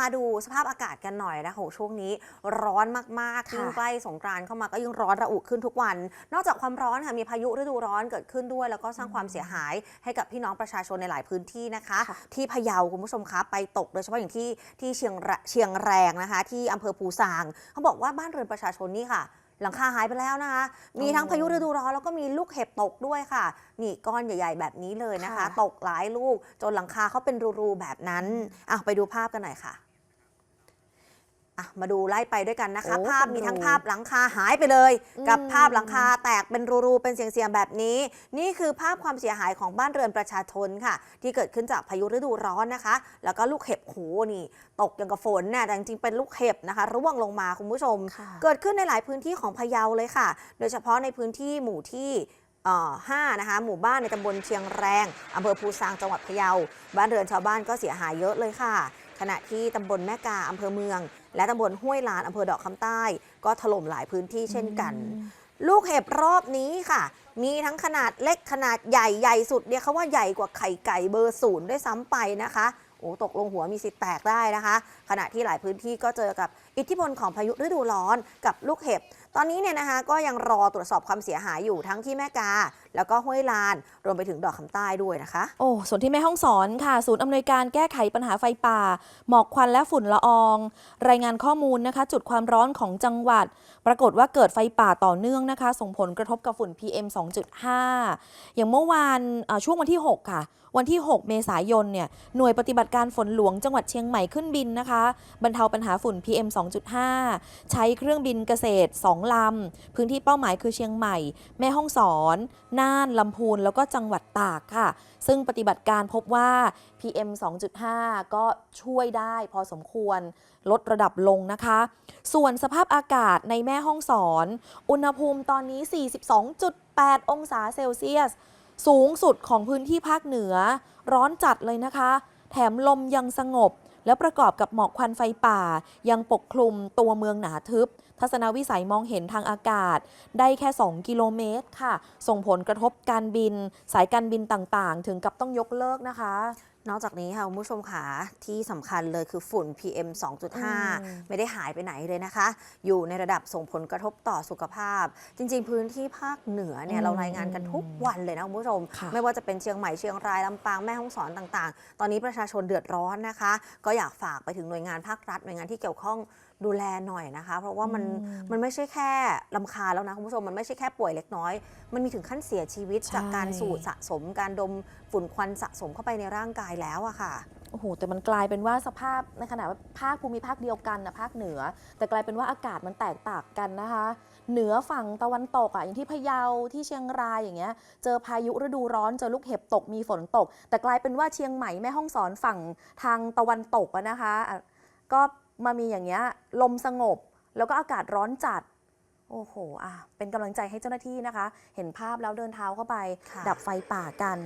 มาดูสภาพอากาศกันหน่อยนะคะโหช่วงนี้ร้อนมากๆค่ะยิ่งใกล้สงกรานต์เข้ามาก็ยิ่งร้อนระอุขึ้นทุกวัน นอกจากความร้อนค่ะมีพายุฤดูร้อนเกิดขึ้นด้วย แล้วก็สร้างความเสียหายให้กับพี่น้องประชาชนในหลายพื้นที่นะคะค่ะที่พะเยาคุณผู้ชมคะไปตกโดยเฉพาะอย่างที่ที่เชียงระเชียงแรงนะคะ ที่อำเภอภูซางเขาบอกว่าบ้านเรือนประชาชนนี่ค่ะหลังคาหายไปแล้วนะคะ มีทั้งพายุฤดูร้อนแล้วก็มีลูกเห็บตกด้วยค่ะ นี่ก้อนใหญ่ ๆ แบบนี้เลยนะคะค่ะตกหลายลูกจนหลังคาเขาเป็นรูๆแบบนั้นอะไปดูภาพกันหน่อยค่ะ อะมาดูไล่ไปด้วยกันนะคะโอ้ภาพเป็นมีทั้งรูภาพหลังคาหายไปเลย กับอืมภาพหลังคาแตกเป็นรูๆเป็นเสียงๆแบบนี้ นี่คือภาพความเสียหายของบ้านเรือนประชาชนค่ะ ที่เกิดขึ้นจากพายุฤดูร้อนนะคะ แล้วก็ลูกเห็บโหนี่ ตกอย่างกับฝนเนี่ยแต่จริงๆเป็นลูกเห็บนะคะ ร่วงลงมาคุณผู้ชมค่ะเกิดขึ้นในหลายพื้นที่ของพะเยาเลยค่ะ โดยเฉพาะในพื้นที่หมู่ที่เอ่อห้านะคะหมู่บ้านในตำบลเชียงแรงอำเภอภูซางจังหวัดพะเยาบ้านเรือนชาวบ้านก็เสียหายเยอะเลยค่ะ ขณะที่ตำบลแม่กาอำเภอเมือง และตำบลห้วยลานอำเภอดอกคำใต้ ก็ถล่มหลายพื้นที่เช่นกัน ลูกเห็บรอบนี้ค่ะ มีทั้งขนาดเล็กขนาดใหญ่ใหญ่สุดเนี่ยเขาว่าใหญ่กว่าไข่ไก่เบอร์ศูนย์ด้วยซ้ำไปนะคะโอ้ตกลงหัวมีสิทธิ์แตกได้นะคะ ขณะที่หลายพื้นที่ก็เจอกับอิทธิพลของพายุฤดูร้อนกับลูกเห็บ ตอนนี้เนี่ยนะคะก็ยังรอตรวจสอบความเสียหายอยู่ทั้งที่แม่กา แล้วก็ห้วยลาน รวมไปถึงดอกคำใต้ด้วยนะคะ โอ้ส่วนที่แม่ห้องสอนค่ะ ศูนย์อำนวยการแก้ไขปัญหาไฟป่า หมอกควันและฝุ่นละออง รายงานข้อมูลนะคะ จุดความร้อนของจังหวัด ปรากฏว่าเกิดไฟป่าต่อเนื่องนะคะ ส่งผลกระทบกับฝุ่น PM 2.5 อย่างเมื่อวานช่วงวันที่ 6 ค่ะวันที่ 6 เมษายน เนี่ย หน่วยปฏิบัติการฝนหลวงจังหวัดเชียงใหม่ขึ้นบินนะคะ บรรเทาปัญหาฝุ่น PM 2.5 ใช้เครื่องบินเกษตร 2ลำ พื้นที่เป้าหมายคือเชียงใหม่ แม่ฮ่องสอน น่าน ลำพูน แล้วก็จังหวัดตากค่ะ ซึ่งปฏิบัติการพบว่า PM 2.5 ก็ช่วยได้พอสมควรลดระดับลงนะคะ ส่วนสภาพอากาศในแม่ห้องสอน อุณหภูมิตอนนี้ 42.8 องศาเซลเซียส สูงสุดของพื้นที่ภาคเหนือ ร้อนจัดเลยนะคะ แถมลมยังสงบ แล้วประกอบกับหมอกควันไฟป่า ยังปกคลุมตัวเมืองหนาทึบ ทัศนวิสัยมองเห็นทางอากาศ ได้แค่ 2 กิโลเมตรค่ะ ส่งผลกระทบการบิน สายการบินต่างๆ ถึงกับต้องยกเลิกนะคะ นอกจากนี้ค่ะคุณผู้ชมค่ะที่สำคัญเลยคือฝุ่น PM อืม2.5 ไม่ได้หายไปไหนเลยนะคะ อยู่ในระดับส่งผลกระทบต่อสุขภาพ จริง ๆ พื้นที่ภาคเหนือเนี่ยอืมเรารายงานกันทุกวันเลยนะคุณผู้ชมค่ะไม่ว่าจะเป็นเชียงใหม่เชียงรายลำปางแม่ฮ่องสอนต่างๆ ตอนนี้ประชาชนเดือดร้อนนะคะ ก็อยากฝากไปถึงหน่วยงานภาครัฐหน่วยงานที่เกี่ยวข้องดูแลหน่อยนะคะ เพราะว่ามันอืมมันไม่ใช่แค่ลำคาญแล้วนะคุณผู้ชมมันไม่ใช่แค่ป่วยเล็กน้อย มันมีถึงขั้นเสียชีวิตใช่จากการสูดสะสมการดมฝุ่นควันสะสมเข้าไปในร่างกายแล้วอะค่ะโอ้โหแต่มันกลายเป็นว่าสภาพในขณะว่าภาคภูมิภาคเดียวกันนะภาคเหนือ แต่กลายเป็นว่าอากาศมันแตกต่างกันนะคะ เหนือฝั่งตะวันตกอะอย่างที่พะเยาที่เชียงรายอย่างเงี้ย เจอพายุฤดูร้อนเจอลูกเห็บตกมีฝนตก แต่กลายเป็นว่าเชียงใหม่แม่ห้องสอนฝั่งทางตะวันตกอะนะคะอะก็ มามีอย่างเงี้ยลมสงบ แล้วก็อากาศร้อนจัด โอ้โหอะเป็นกำลังใจให้เจ้าหน้าที่นะคะ เห็นภาพแล้วเดินเท้าเข้าไป ค่ะ ดับไฟป่ากัน